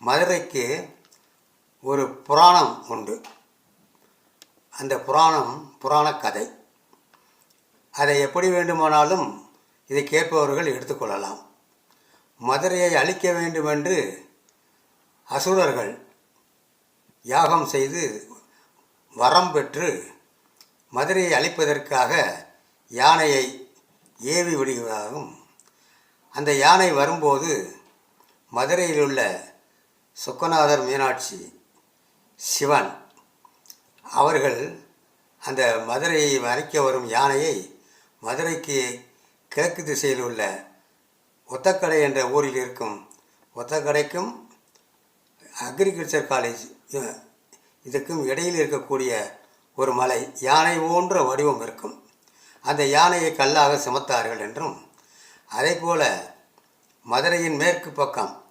மதுரைக்கு ஒரு புராணம் உண்டு. அந்த புராணம் புராண கதை. அதை எப்படி வேண்டுமானாலும் இதை கேட்பவர்கள் எடுத்துக்கொள்ளலாம் மதுரையை அழிக்க வேண்டுமென்று அசுரர்கள் யாகம் செய்து வரம் பெற்று மதுரையை அழிப்பதற்காக யானையை ஏவி விடுகிறதாகவும் அந்த யானை வரும்போது மதுரையில் உள்ள சுக்கநாதர் மீனாட்சி சிவன் அவர்கள் அந்த மதுரையை மறைக்க வரும் யானையை மதுரைக்கு கிழக்கு திசையில் உள்ள ஒத்தக்கடை என்ற ஊரில் இருக்கும் ஒத்தக்கடைக்கும் அக்ரிகல்ச்சர் காலேஜ் இதுக்கும் இடையில் இருக்கக்கூடிய ஒரு மலை யானை போன்ற வடிவம் இருக்கும். அந்த யானையை கல்லாக சுமத்தார்கள் என்றும் அதே போல மதுரையின் மேற்கு பக்கம்